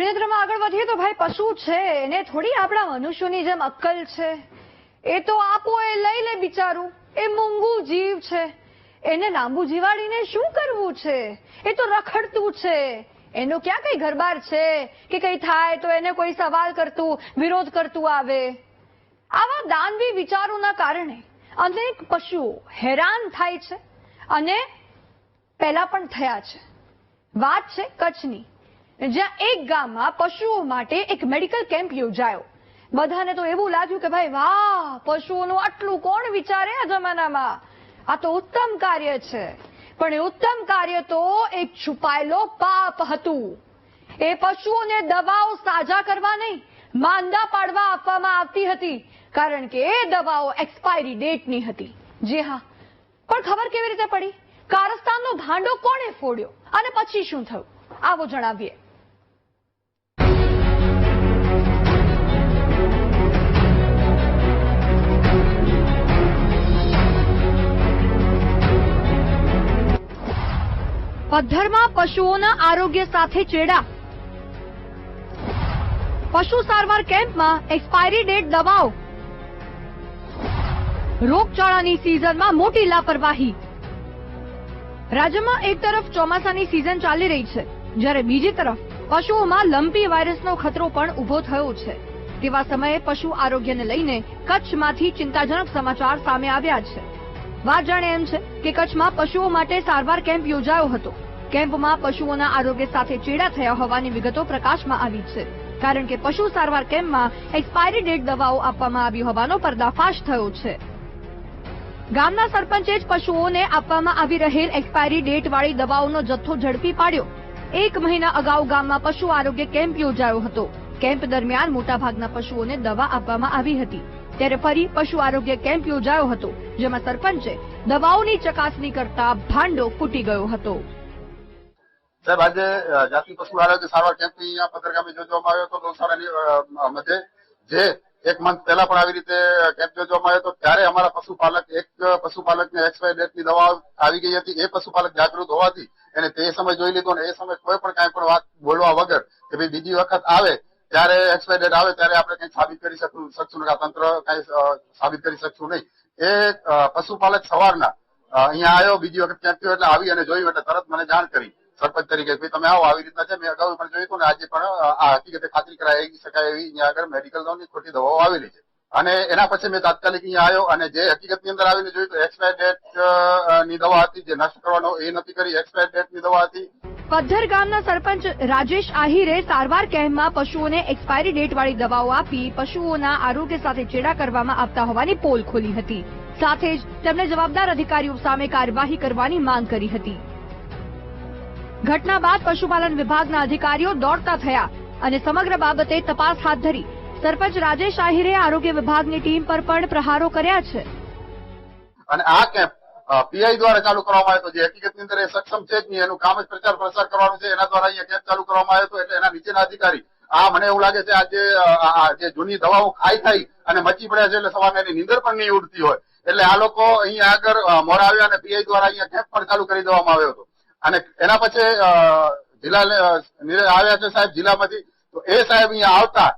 ત્રિનેત્રમાં આગળ વધીએ તો ભાઈ પશુ છે. એને થોડી આપણા મનુષ્યોની જેમ અક્કલ છે. એ તો આપો એ લઈ લે બિચારું. એ મૂંગું જીવ છે. એને લાંબુ જીવાડીને શું કરવું છે? એ તો રખડતું છે. એનો ક્યાં કઈ ઘરબાર છે? કે કઈ થાય તો એને કોઈ સવાલ કરતું, વિરોધ કરતું આવે. આવા દાનવી વિચારોના કારણે અનેક પશુઓ હેરાન થાય છે અને પહેલા પણ થયા છે. વાત છે કચ્છની. જ્યાં એક ગામમાં પશુઓ માટે એક મેડિકલ કેમ્પ યોજાયો. બધાને તો એવું લાગ્યું કે ભાઈ, વાહ, પશુઓનું આટલું કોણ વિચારે આ જમાનામાં? આ તો ઉત્તમ કાર્ય છે. પણ એ ઉત્તમ કાર્ય તો એક છુપાયેલો પાપ હતું. એ પશુઓને દવાઓ સાજા કરવા નહીં, માંદા પાડવા આપવામાં આવતી હતી. કારણ કે એ દવાઓ એક્સપાયરી ડેટની હતી. જી હા. પણ ખબર કેવી રીતે પડી? કારસ્તાનનો ભાંડો કોણે ફોડ્યો? અને પછી શું થયું? આવો જણાવીએ. પદ્ધરમાં પશુઓના આરોગ્ય સાથે ચેડા. પશુ સારવાર કેમ્પમાં એક્સપાયરી ડેટ દવાઓ રોગચાળાની સિઝનમાં મોટી લાપરવાહી. રાજ્યમાં એક તરફ ચોમાસાની સિઝન ચાલી રહી છે, જ્યારે બીજી તરફ પશુઓમાં લંપી વાયરસનો ખતરો પણ ઊભો થયો છે. તેવા સમયે પશુ આરોગ્યને લઈને કચ્છમાંથી ચિંતાજનક સમાચાર સામે આવ્યા છે. વાત જાણે એમ છે કે કચ્છમાં પશુઓ માટે સારવાર કેમ્પ યોજાયો હતો. કેમ્પમાં પશુઓના આરોગ્ય સાથે ચેડા થયા હોવાની વિગતો પ્રકાશમાં આવી છે. કારણ કે પશુ સારવાર કેમ્પમાં એક્સપાયરી ડેટ દવાઓ આપવામાં આવી હોવાનો પર્દાફાશ થયો છે. ગામના સરપંચે જ પશુઓને આપવામાં આવી રહેલ એક્સપાયરી ડેટ વાળી દવાઓનો જથ્થો ઝડપી પાડ્યો. એક મહિના અગાઉ ગામમાં પશુ આરોગ્ય કેમ્પ યોજાયો હતો. કેમ્પ દરમિયાન મોટાભાગના પશુઓને દવા આપવામાં આવી હતી. ત્યારે ફરી પશુ આરોગ્ય કેમ્પ યોજાયો હતો, જેમાં સરપંચે દવાઓની ચકાસણી કરતા ભાંડો ફૂટી ગયો હતો. સાહેબ, આજે જાતિ પશુ આરોગ્ય સારવાર કેમ્પ અહીંયા યોજવામાં આવ્યો હતો નવસારાની મધ્યે. જે એક મંથ પહેલા પણ આવી રીતે કેમ્પ યોજવામાં આવ્યો હતો. ત્યારે અમારા પશુપાલક, એક પશુપાલકને એક્સપાયર ડેટની દવા આવી ગઈ હતી. એ પશુપાલક જાગૃત હોવાથી એને તે સમય જોઈ લીધો અને એ સમય કોઈ પણ કાંઈ પણ વાત બોલવા વગર કે ભાઈ બીજી વખત આવે ત્યારે એક્સપાયર આવે ત્યારે આપણે કઈ સાબિત કરી શકું શકશું નહીં, તંત્ર કઈ સાબિત કરી શકશું નહીં. એ પશુપાલક સવારના અહીંયા આવ્યો બીજી વખત ક્યાંક થયો એટલે આવી અને જોયું એટલે તરત મને જાણ કરી. સરપંચ તરીકે ભાઈ તમે આવો આવી રીતના છે. મેં અગાઉ પણ જોયું હતું ને આજે પણ આ હકીકતે ખાતરી કરાવી શકાય એવી અહીંયા આગળ મેડિકલની ખોટી દવાઓ આવેલી છે. અને એના પછી મેં તાત્કાલિક અહીંયા આવ્યો અને જે હકીકતની અંદર આવીને જોયું તો એક્સપાયર ડેટની દવા હતી જે નષ્ટ કરવાનો એ નથી કરી એક્સપાયર ડેટની દવા હતી. પદ્ધર ગામના સરપંચ રાજેશ આહિરે સારવાર કેમ્પમાં પશુઓને એક્સપાયરી ડેટ વાળી દવાઓ આપી પશુઓના આરોગ્ય સાથે ચેડા કરવામાં આવતા હોવાની પોલ ખોલી હતી. સાથે જ તેમણે જવાબદાર અધિકારીઓ સામે કાર્યવાહી કરવાની માંગ કરી હતી. ઘટના બાદ પશુપાલન વિભાગના અધિકારીઓ દોડતા થયા અને સમગ્ર બાબતે તપાસ હાથ ધરી. સરપંચ રાજેશ આહિરે આરોગ્ય વિભાગની ટીમ પર પણ પ્રહારો કર્યા છે. અને આ કેમ્પ પીઆઈ દ્વારા ચાલુ કરવામાં આવ્યો જે હકીકતની અંદર એ સક્ષમ છે જ નહીં. એનું કામ જ પ્રચાર પ્રસાર કરવાનું છે. એના દ્વારા અહીંયા કેમ્પ ચાલુ કરવામાં આવ્યો હતો. એટલે એના નીચેના અધિકારી, આ મને એવું લાગે છે આજે જે જૂની દવાઓ ખાઈ ખાઈ અને મચી પડ્યા છે એટલે સવારે એની નીંદર પણ નહીં ઉડતી હોય. એટલે આ લોકો અહીંયા આગળ મોડા આવ્યા અને પીઆઈ દ્વારા અહીંયા કેમ્પ પણ ચાલુ કરી દેવામાં આવ્યો હતો. અને એના પછી જિલ્લા આવ્યા છે સાહેબ જિલ્લામાંથી. તો એ સાહેબ અહીંયા આવતા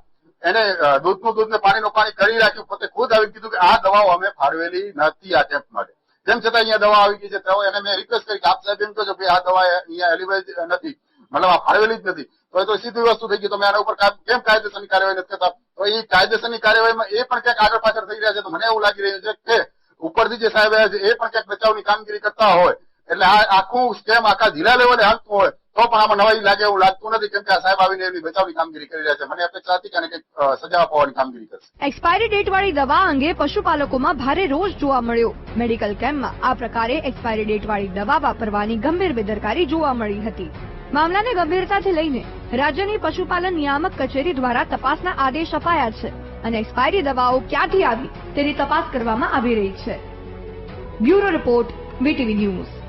એને દૂધનું દૂધ ને પાણીનું પાણી કરી રાખ્યું. પોતે ખુદ આવી કીધું કે આ દવાઓ અમે ફાળવેલી નથી આ કેમ્પ માટે તેમ છતાં અહીંયા દવા આવી ગઈ છે. તો એને મેં રિક્વેસ્ટ કરી કે આપ સાહેબ કહો છો કે આ દવા અહીંયા એલિવેજ નથી. મતલબ આ ફાળવેલી જ નથી. તો એ તો સીધી વસ્તુ થઈ ગઈ. તમે આના ઉપર કેમ કાયદેસરની કાર્યવાહી નથી કરતા? તો એ કાયદેસરની કાર્યવાહીમાં એ પણ ક્યાંક આગળ પાછળ થઈ રહ્યા છે. તો મને એવું લાગી રહ્યું છે કે ઉપરથી જે સાહેબ આવ્યા છે, એ પણ ક્યાંક બચાવની કામગીરી કરતા હોય. એટલે આ આખું સ્કેમ આખા જિલ્લા લેવલે હાલતું હોય. તો પણ આમાં નવાઈ લાગે એવું લાગતું નથી, કેમ કે આ સાહેબ આવીને એમની બચાવની કામગીરી કરી રહ્યા છે. મને અપેક્ષા હતી કે આને કંઈક સજા અપાવવાની કામગીરી કરશે. એક્સપાયરી ડેટ વાળી દવા અંગે પશુપાલકોમાં ભારે રોષ જોવા મળ્યો. મેડિકલ કેમ્પમાં આ પ્રકારે એક્સપાયરી ડેટ વાળી દવા વાપરવાની ગંભીર બેદરકારી જોવા મળી હતી. મામલાને ગંભીરતાથી લઈને રાજ્યની પશુપાલન નિયામક કચેરી દ્વારા તપાસના આદેશ અપાયા છે અને એક્સપાયરી દવાઓ ક્યાંથી આવી તેની તપાસ કરવામાં આવી રહી છે. Bureau report, VTV news.